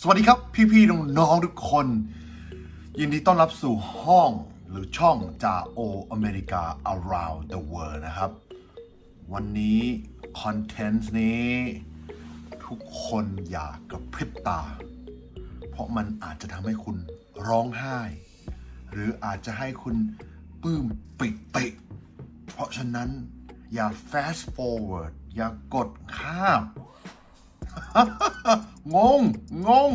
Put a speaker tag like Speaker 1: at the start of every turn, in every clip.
Speaker 1: สวัสดีครับ พี่ๆน้องๆทุกคน ยินดีต้อนรับสู่ห้องหรือช่องจาโออเมริกา around the world นะครับ วันนี้คอนเทนต์นี้ ทุกคนอย่ากระพริบตา เพราะมันอาจจะทำให้คุณร้องไห้ หรืออาจจะให้คุณปลื้มปิติ เพราะฉะนั้นอย่า fast forward อย่ากดข้าม งง งง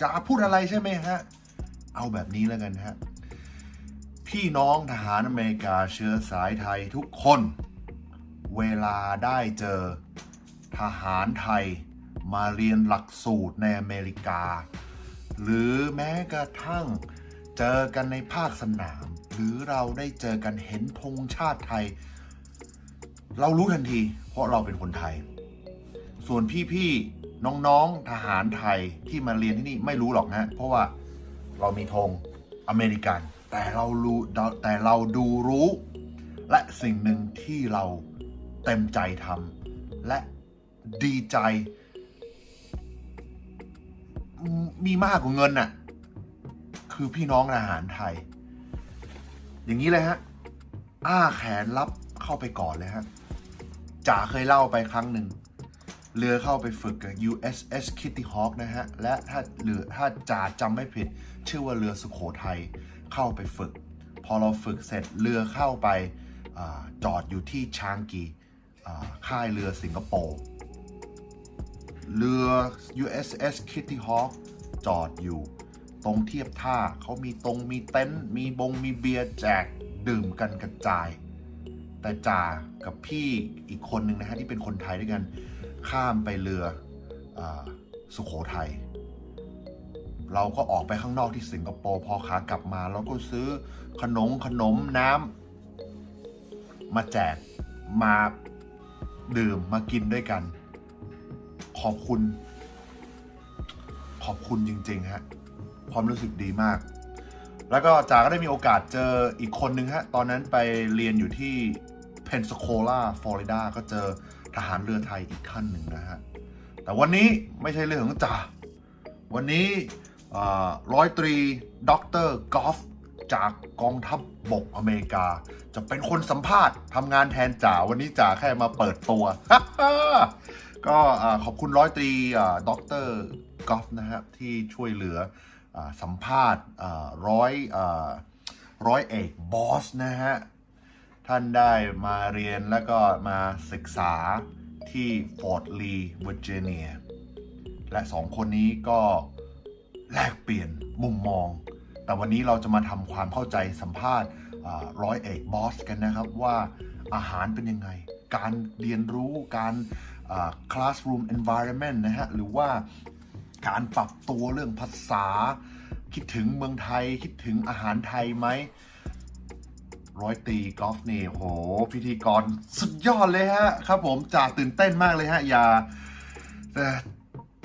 Speaker 1: จะพูดอะไรใช่ไหมฮะ เอาแบบนี้แล้วกันฮะ พี่น้องทหารอเมริกาเชื้อสายไทยทุกคน เวลาได้เจอทหารไทยมาเรียนหลักสูตรในอเมริกา หรือแม้กระทั่งเจอกันในภาคสนาม หรือเราได้เจอกันเห็นธงชาติไทย เรารู้ทันที เพราะเราเป็นคนไทย ส่วนพี่ๆน้องๆทหารไทยที่มาเรียนที่นี่ไม่รู้หรอกนะเพราะว่าเรามีธงอเมริกัน แต่เรารู้แต่เราดูรู้ และสิ่งหนึ่งที่เราเต็มใจทำและดีใจมมีมากกว่าเงินน่ะ คือพี่น้องทหารไทย อย่างนี้เลยฮะ อ้าแขนรับเข้าไปก่อนเลยฮะจ๋าเคยเล่าไปครั้งหนึ่ง เรือเข้าไปฝึกกับ USS Kitty Hawk นะฮะ และถ้าเรือถ้าจ่าจำไม่ผิด ชื่อว่าเรือสุโขทัยเข้าไปฝึก พอเราฝึกเสร็จเรือเข้าไปอจอดอยู่ที่ชางกีอ่าค่ายเรือสิงคโปร์เรือ USS Kitty Hawk จอดอยู่ตรงเทียบท่าเขามีตรงมีเต็นท์มีบงมีเบียร์แจกดื่มกันกระจาย แต่จ่ากับพี่อีกคนหนึ่งนะฮะที่เป็นคนไทยด้วยกัน ข้ามไปเรืออสุขโขทัยเราก็ออกไปข้างนอกที่สิงคโปร์พอขากลับมา เราก็ซื้อขนมขนมน้ำมาแจกมาดื่มมากินด้วยกัน ขอบคุณ ขอบคุณจริง ๆ ฮะ ความรู้สึกดีมาก แล้วก็จ๋าก็ได้มีโอกาสเจออีกคนนึงฮะ ตอนนั้นไปเรียนอยู่ที่เพนซโคลาฟลอริดาก็เจอ ทหารเรือไทยอีกท่านหนึ่งนะฮะ แต่วันนี้ไม่ใช่เรื่องของจ่า วันนี้ร้อยตรีด็อกเตอร์กอฟจากกองทัพบบกอเมริกา จะเป็นคนสัมภาษณ์ทำงานแทนจ่าวันนี้จ่าแค่มาเปิดตัว ก็ขอบคุณร้อยตรีด็อกเตอร์กอฟนะฮะที่ช่วยเหลืออสัมภาษณ์ร้อยร้อยเอกบอสนะฮะ ท่านได้มาเรียนแล้วก็มาศึกษาที่ฟอร์ l ลีเวอร์จิเนียและสองคนนี้ก็แลกเปลี่ยนมุมมอง แต่วันนี้เราจะมาทำความเข้าใจสัมภาษณ์ร้อยเอกบอสกันนะครับ ว่าอาหารเป็นยังไง การเรียนรู้การอ่า classroom environment นะฮะ หรือว่าการปรับตัวเรื่องภาษา คิดถึงเมืองไทย คิดถึงอาหารไทยไหม ร้อยตีกอล์ฟนี่โห พิธีกรสุดยอดเลยฮะครับผมจ่าตื่นเต้นมากเลยฮะ อย่าแต่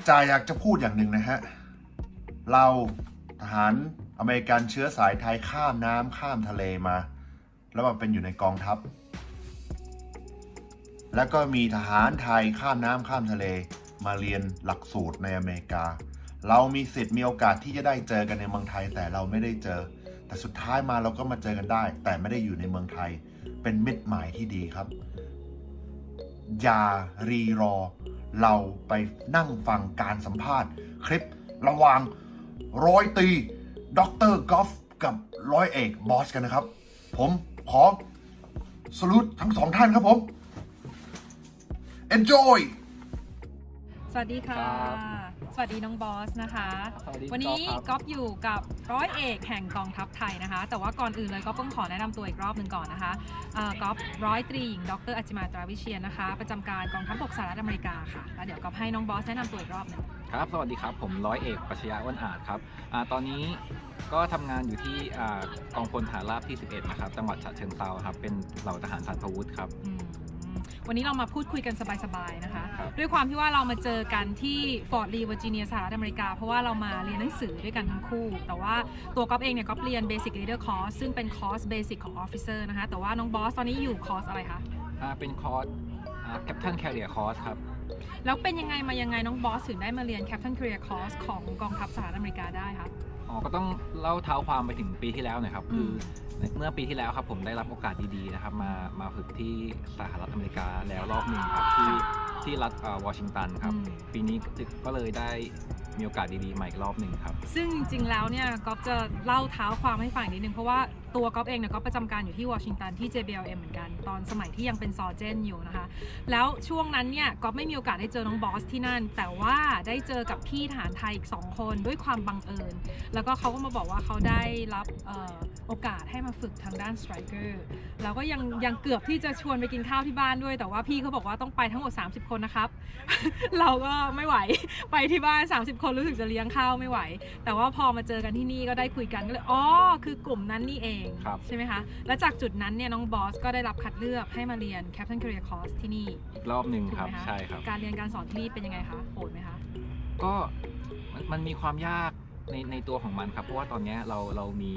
Speaker 1: จ่าอยากจะพูดอย่างหนึ่งนะฮะ เราทหารอเมริกันเชื้อสายไทยข้ามน้ำข้ามทะเลมา แล้วมาเป็นอยู่ในกองทัพ แล้วก็มีทหารไทยข้ามน้ำข้ามทะเลมาเรียนหลักสูตรในอเมริกา เรามีสิทธิ์มีโอกาสที่จะได้เจอกันในเมืองไทยแต่เราไม่ได้เจอ แต่สุดท้ายมาเราก็มาเจอกันได้ แต่ไม่ได้อยู่ในเมืองไทย เป็นมิตรหมายที่ดีครับ อย่ารีรอ เราไปนั่งฟังการสัมภาษณ์ คลิประหว่างร้อยตีด็อกเตอร์กอล์ฟกับร้อยเอกบอสกันนะครับ ผมขอสรุปทั้งสองท่านครับผม enjoy
Speaker 2: สวัสดีค่ะ
Speaker 3: ครับ
Speaker 2: สวัสดีน้องบอสนะคะ
Speaker 3: สวัสดี
Speaker 2: วันนี้
Speaker 3: ครับ
Speaker 2: ก๊อฟอยู่กับร้อยเอกแห่งกองทัพไทยนะคะ แต่ว่าก่อนอื่นเลยก็ต้องขอแนะนำตัวอีกรอบหนึ่งก่อนนะคะเอ่อก๊อฟร้อยตรีหญิงดรอัจจิมาตราวิเชียนนะคะ ประจำการกองทัพบกสหรัฐอเมริกาค่ะ แล้วเดี๋ยวก๊อฟให้น้องบอสแนะนำตัวอีกรอบหนึ่ง
Speaker 3: ครับ สวัสดีครับ ผมร้อยเอกปรัชญาอ้วนอาจครับอาตอนนี้ก็ทำงานอยู่ที่อ่ากองพลฐานราบที่ 11 นะครับ จังหวัดฉะเชิงเทราครับ เป็นเหล่าทหารผ่านพวุธครับ
Speaker 2: อืม วันนี้เรามาพูดคุยกันสบายๆนะคะ
Speaker 3: ครับ
Speaker 2: ด้วยความที่ว่าเรามาเจอกันที่ฟอร์ดลีเวอร์จิเนียสหรัฐอเมริกา เพราะว่าเรามาเรียนหนังสือด้วยกันทั้งคู่ แต่ว่าตัวก๊อฟเองเนี่ยก๊อฟเรียน Basic Leader Course ซึ่งเป็นคอร์สเบสิกของ Officer นะคะ แต่ว่าน้องบอสตอนนี้อยู่คอร์สอะไรคะ
Speaker 3: อ่าเป็นคอร์สแคปทันแคเรียคอร์สครับ
Speaker 2: แล้วเป็นยังไงมายังไงน้องบอสถึงได้มาเรียน Captain Career Course ของกองทัพสหรัฐอเมริกาได้คะ
Speaker 3: อ๋อก็ต้องเล่าเท้าความไปถึงปีที่แล้วหน่อยครับ
Speaker 2: อื
Speaker 3: คือ
Speaker 2: ม
Speaker 3: เมื่อปีที่แล้วครับผมได้รับโอกาสดีๆนะครับ มามาฝึกที่สหรัฐอเมริกาแล้วรอบหนึ่งครับที่ที่รัฐเอ่อวอชิงตันครับ
Speaker 2: อืม
Speaker 3: ปีนี้ก็เลยได้มีโอกาสดีๆใหม่อีกรอบหนึ่งครับ
Speaker 2: ซึ่งจริงๆแล้วเนี่ยก๊อฟจะเล่าเท้าความให้ฟังนิดนึงเพราะว่า ตัวก๊อฟเองเนี่ยก๊อฟประจำการอยู่ที่วอชิงตันที่ JBLM เหมือนกัน ตอนสมัยที่ยังเป็นซอเจนอยู่นะคะ แล้วช่วงนั้นเนี่ยก๊อฟไม่มีโอกาสได้เจอน้องบอสที่นั่น แต่ว่าได้เจอกับพี่ทหารไทยอีก 2 คนด้วยความบังเอิญ แล้วก็เขาก็มาบอกว่าเขาได้รับออโอกาสให้มาฝึกทางด้านสไตรเกอร์แล้วก็ยังยังเกือบที่จะชวนไปกินข้าวที่บ้านด้วย แต่ว่าพี่เขาบอกว่าต้องไปทั้งหมด 30 คนนะครับ เราก็ไม่ไหวไปที่บ้าน 30 คนรู้สึกจะเลี้ยงข้าวไม่ไหว แต่ว่าพอมาเจอกันที่นี่ก็ได้คุยกันก็เลยอ๋อคือกลุ่มนั้นนี่เอง
Speaker 3: ครับ
Speaker 2: ใช่ไหมคะ และจากจุดนั้นเนี่ยน้องบอสก็ได้รับคัดเลือกให้มาเรียน Captain Career Course ที่นี่
Speaker 3: อีกรอบหนึ่ง
Speaker 2: ถูก
Speaker 3: ครับ
Speaker 2: ไหมคะ
Speaker 3: ใช่ครับ
Speaker 2: การเรียนการสอนที่นี่เป็นยังไงคะโหดไหมคะ
Speaker 3: ก็มันมันมีความยากในในตัวของมันครับ เพราะว่าตอนเนี้ยเราเรามี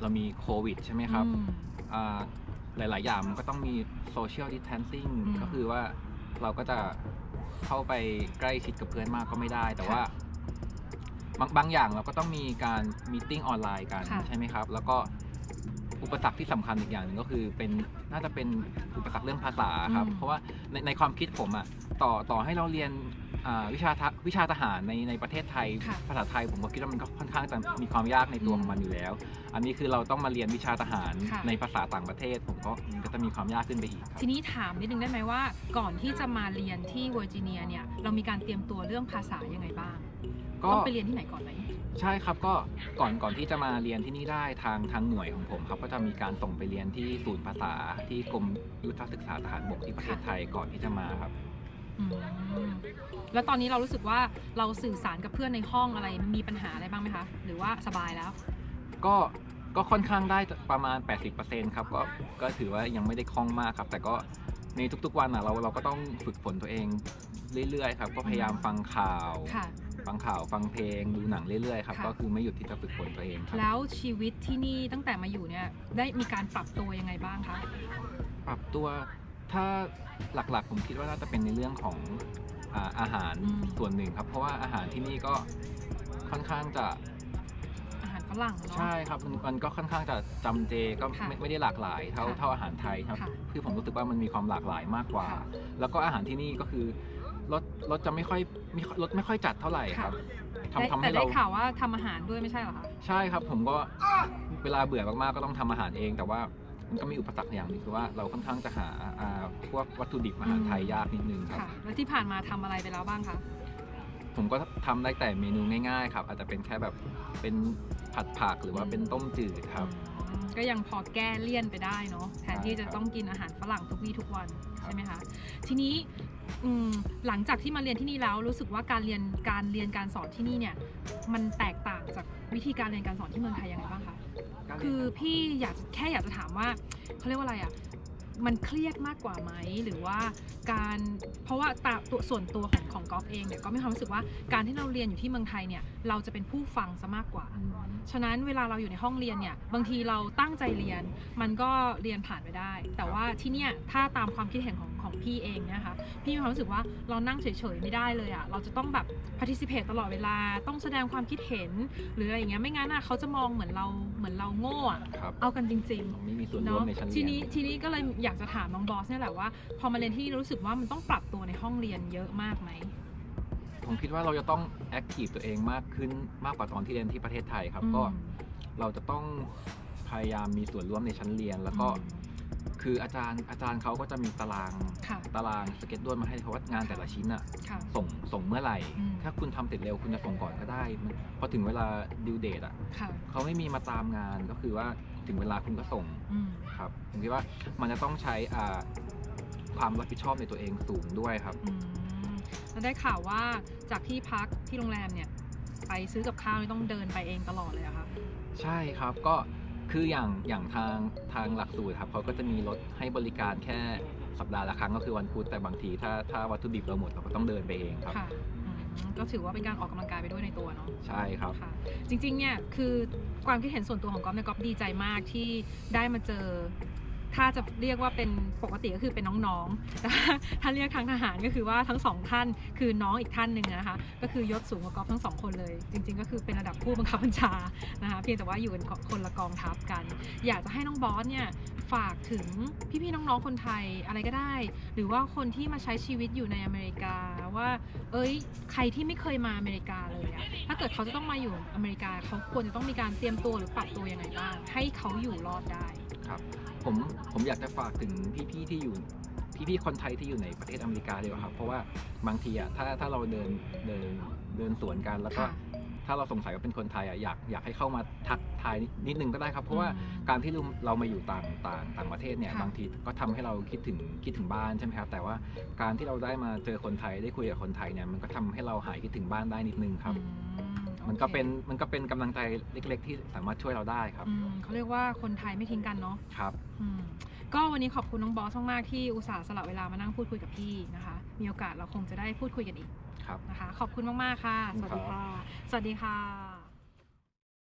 Speaker 3: เรามีโควิดใช่ไหมครับ
Speaker 2: อืม
Speaker 3: อ่าหลาย ๆ อย่างมันก็ต้องมีโซเชียลดิส a ทนซิ่ง
Speaker 2: อืม
Speaker 3: ก็คือว่าเราก็จะเข้าไปใกล้ชิดกับเพื่อนมากก็ไม่ได้ แต่
Speaker 2: ค่ะ
Speaker 3: ว่า บางบางอย่างเราก็ต้องมีการมีติ้งออนไลน์กัน
Speaker 2: ค่ะ
Speaker 3: ใช่ไหมครับ แล้วก็ อุปสรรคที่สำคัญอีกอย่างหนึ่งก็คือเป็นน่าจะเป็นอุปสรรคเรื่องภาษาครับ
Speaker 2: อืม
Speaker 3: เพราะว่าในในความคิดผมอะต่อต่อให้เราเรียนอ่า วิชาทะวิชาทหารในในประเทศไทย
Speaker 2: ค่ะ
Speaker 3: ภาษาไทยผมก็คิดว่ามันก็ค่อนข้างจะมีความยากในตัว
Speaker 2: อืม
Speaker 3: ของมันอยู่แล้ว อันนี้คือเราต้องมาเรียนวิชาทหาร
Speaker 2: ค่ะ
Speaker 3: ในภาษาต่างประเทศ ผมก็มันก็จะมีความยากขึ้นไปอีกครับ
Speaker 2: ทีนี้ถามนิดนึงได้ไหมว่า ก่อนที่จะมาเรียนที่เวอร์จิเนียเนี่ยเรามีการเตรียมตัวเรื่องภาษายังไงบ้าง
Speaker 3: ก็
Speaker 2: ต้องไปเรียนที่ไหนก่อนไหม
Speaker 3: ใช่ครับก็ก่อนก่อนที่จะมาเรียนที่นี่ได้ทางทางหน่วยของผมครับก็จะมีการส่งไปเรียนที่ศูนย์ภาษาที่กรมยุทธศึกษาทหารบกที่ประเทศไทยก่อนที่จะมาครับ
Speaker 2: อืม แล้วตอนนี้เรารู้สึกว่าเราสื่อสารกับเพื่อนในห้องอะไรมีปัญหาอะไรบ้างไหมคะ หรือว่าสบายแล้ว
Speaker 3: ก็ก็ค่อนข้างได้ประมาณ 80%ครับก็ก็ถือว่ายังไม่ได้คล่องมากครับ แต่ก็ในทุกๆวันอะเราเราก็ต้องฝึกฝนตัวเองเรื่อยๆครับ ก็พยายามฟังข่าว
Speaker 2: ค่ะ
Speaker 3: ฟังข่าวฟังเพลงดูหนังเรื่อยๆครับ
Speaker 2: ค่ะ
Speaker 3: ก็คือไม่หยุดที่จะฝึกฝนตัวเองครับ
Speaker 2: แล้วชีวิตที่นี่ตั้งแต่มาอยู่เนี่ยได้มีการปรับตัวยังไงบ้างคะ
Speaker 3: ปรับตัว ถ้าหลักๆผมคิดว่าน่าจะเป็นในเรื่องของอาอาหาร
Speaker 2: อืม
Speaker 3: ส่วนหนึ่งครับ เพราะว่าอาหารที่นี่ก็ค่อนข้างจะ
Speaker 2: อาหารฝรั่งเนาะ
Speaker 3: ใช่ครับมันมันก็ค่อนข้างจะจำเจก็
Speaker 2: ค่ะ
Speaker 3: ไม่ไม่ได้หลากหลายเท่า
Speaker 2: ค่ะ
Speaker 3: เท่าอาหารไทยครับ
Speaker 2: ค่ะ
Speaker 3: คือผมรู้สึกว่ามันมีความหลากหลายมากกว่า
Speaker 2: ค่ะ
Speaker 3: แล้วก็อาหารที่นี่ก็คือรสรสจะไม่ค่อยมีรสไม่ค่อยจัดเท่าไหร่ครับ
Speaker 2: ได้
Speaker 3: ทำทำ
Speaker 2: แต่
Speaker 3: ให้
Speaker 2: ได้
Speaker 3: เรา
Speaker 2: ข่าวว่าทำอาหารด้วยไม่ใช่เหรอคะ
Speaker 3: ใช่ครับผมก็เวลาเบื่อมากๆก็ต้องทำอาหารเอง แต่ว่ามัน ก็มีอุปสรรคอย่างหนึงคือว่าเราค่อนข้างจะหาอ่าพวกวัตถุดิบอาหารไทยยากนิดนึงครับ
Speaker 2: ค่ะ แล้วที่ผ่านมาทำอะไรไปแล้วบ้างคะ
Speaker 3: ผมก็ทำได้แต่เมนูง่ายๆครับ อาจจะเป็นแค่แบบเป็นผัดผักหรือว่าเป็นต้มจืดครับ
Speaker 2: อืมก็ยังพอแก้เลี่ยนไปได้เนาะแทนที่จะ
Speaker 3: ใช่ครับ
Speaker 2: ต้องกินอาหารฝรั่งทุกวี่ทุกวัน
Speaker 3: ครับ
Speaker 2: ใช่ไหมคะทีนี้อืมหลังจากที่มาเรียนที่นี่แล้วรู้สึกว่าการเรียนการเรียนการสอนที่นี่เนี่ยมันแตกต่างจากวิธีการเรียนการสอนที่เมืองไทยยังไงบ้างคะ คือพี่อยากแค่อยากจะถามว่าเขาเรียกว่าอะไรอะมันเครียดมากกว่าไหมหรือว่าการเพราะว่าตาตัวส่วนตัวของของกอล์ฟเองเนี่ยก็มีความรู้สึกว่าการที่เราเรียนอยู่ที่เมืองไทยเนี่ยเราจะเป็นผู้ฟังซะมากกว่า
Speaker 3: อืม
Speaker 2: ฉะนั้นเวลาเราอยู่ในห้องเรียนเนี่ยบางทีเราตั้งใจเรียน มันก็เรียนผ่านไปได้ แต่ว่าที่เนี่ยถ้าตามความคิดเห็นของของพี่เองเนี่ยค่ะพี่มีความรู้สึกว่าเรานั่งเฉยๆไม่ได้เลยอะ่ะเราจะต้องแบบ participate ตลอดเวลาต้องแสดงความคิดเห็น หรืออะไรอย่างเงี้ยไม่งั้นอะเขาจะมองเหมือนเราเหมือนเราโง่อะ
Speaker 3: ครับ
Speaker 2: เอากันจริงๆ
Speaker 3: ไม่มีส่วนร่ว
Speaker 2: เนาะ
Speaker 3: มในชั้นเรียน
Speaker 2: ทีนี้ทีนี้ก็เลยอยากจะถามน้องบอสเนี่ยแหละว่า พอมาเรียนที่นี่รู้สึกว่ามันต้องปรับตัวในห้องเรียนเยอะมากไหม
Speaker 3: ผมคิดว่าเราจะต้องแอคทีฟตัวเองมากขึ้นมากกว่าตอนที่เรียนที่ประเทศไทยครับ
Speaker 2: อืม
Speaker 3: ก็เราจะต้องพยายามมีส่วนร่วมในชั้นเรียน แล้วก็
Speaker 2: อืม
Speaker 3: คืออาจารย์อาจารย์เขาก็จะมีตาราง
Speaker 2: ค่ะ
Speaker 3: ตารางสเก็ตด้วยมาให้เพราะว่างานแต่ละชิ้นอะ
Speaker 2: ค่ะ
Speaker 3: ส่งส่งเมื่อไหร่
Speaker 2: อืม
Speaker 3: ถ้าคุณทำเสร็จเร็วคุณจะส่งก่อนก็ได้มันพอถึงเวลาดิวเดตอะ
Speaker 2: ค่ะ
Speaker 3: เขาไม่มีมาตามงานก็คือว่าถึงเวลาคุณก็ส่ง
Speaker 2: อืม
Speaker 3: ครับผมคิดว่ามันจะต้องใช้อ่าความรับผิดชอบในตัวเองสูงด้วยครับ
Speaker 2: อืม แล้วได้ข่าวว่าจากที่พักที่โรงแรมเนี่ยไปซื้อกับข้าวนี่ต้องเดินไปเองตลอดเลยอะคะ
Speaker 3: ใช่ครับก็คืออย่างอย่างทางทางหลักสูตรครับเขาก็จะมีรถให้บริการแค่สัปดาห์ละครั้งก็คือวันพุธแต่บางทีถ้าถ้าวัตถุดิบเราหมดเราก็ต้องเดินไปเองครับ
Speaker 2: ค่ะอืมก็ถือว่าเป็นการออกกำลังกายไปด้วยในตัวเนาะ
Speaker 3: ใช่ครับ
Speaker 2: ค่ะจริงๆ เนี่ยคือความคิดเห็นส่วนตัวของก๊อฟเนี่ยก๊อฟดีใจมากที่ได้มาเจอ ถ้าจะเรียกว่าเป็นปกติก็คือเป็นน้องๆแต่ถ้าเรียกทางทหารก็คือว่าทั้งสองท่านคือน้องอีกท่านหนึ่งนะคะ ก็คือยศสูงกว่ากอล์ฟทั้งสองคนเลย จริง ๆ ก็คือเป็นระดับผู้บังคับบัญชานะคะเพียงแต่ว่าอยู่กันคนละกองทัพกัน อยากจะให้น้องบอสเนี่ยฝากถึงพี่ๆน้องๆคนไทยอะไรก็ได้ หรือว่าคนที่มาใช้ชีวิตอยู่ในอเมริกาว่า เอ้ยใครที่ไม่เคยมาอเมริกาเลยอะถ้าเกิดเขาจะต้องมาอยู่อเมริกาเขาควรจะต้องมีการเตรียมตัวหรือปรับตัวยังไงบ้างให้เขาอยู่รอดได้
Speaker 3: ครับ ผมผมอยากจะฝากถึงพี่ๆที่อยู่พี่ๆคนไทยที่อยู่ในประเทศอเมริกาดีกว่าครับ เพราะว่าบางทีอะถ้าถ้าเราเดินเดินเดินสวนกันแล้วก็
Speaker 2: ค่ะ
Speaker 3: ถ้าเราสงสัยว่าเป็นคนไทยอะอยากอยากให้เข้ามาทักทายนิดนึงก็ได้ครับ เพราะว่า
Speaker 2: อืม
Speaker 3: การที่เราเรามาอยู่ต่างต่างต่างประเทศเนี่ย
Speaker 2: ค่ะ
Speaker 3: บางทีก็ทำให้เราคิดถึงคิดถึงบ้านใช่ไหมครับ แต่ว่าการที่เราได้มาเจอคนไทยได้คุยกับคนไทยเนี่ยมันก็ทำให้เราหายคิดถึงบ้านได้นิดนึงครับ
Speaker 2: อืม
Speaker 3: มันก็
Speaker 2: โอค
Speaker 3: เป็นมันก็เป็นกำลังใจเล็ก ๆ ที่สามารถช่วยเราได้ครับ
Speaker 2: อืมเขาเรียกว่าคนไทยไม่ทิ้งกันเนาะ
Speaker 3: ครับ
Speaker 2: อืมก็วันนี้ขอบคุณน้องบอสมากๆที่อุตส่าห์สละเวลามานั่งพูดคุยกับพี่นะคะ มีโอกาสเราคงจะได้พูดคุยกันอีก
Speaker 3: ครับ
Speaker 2: นะคะ ขอบคุณมากๆค่ะ สวัสดีค่ะ สวัสดีค่ะ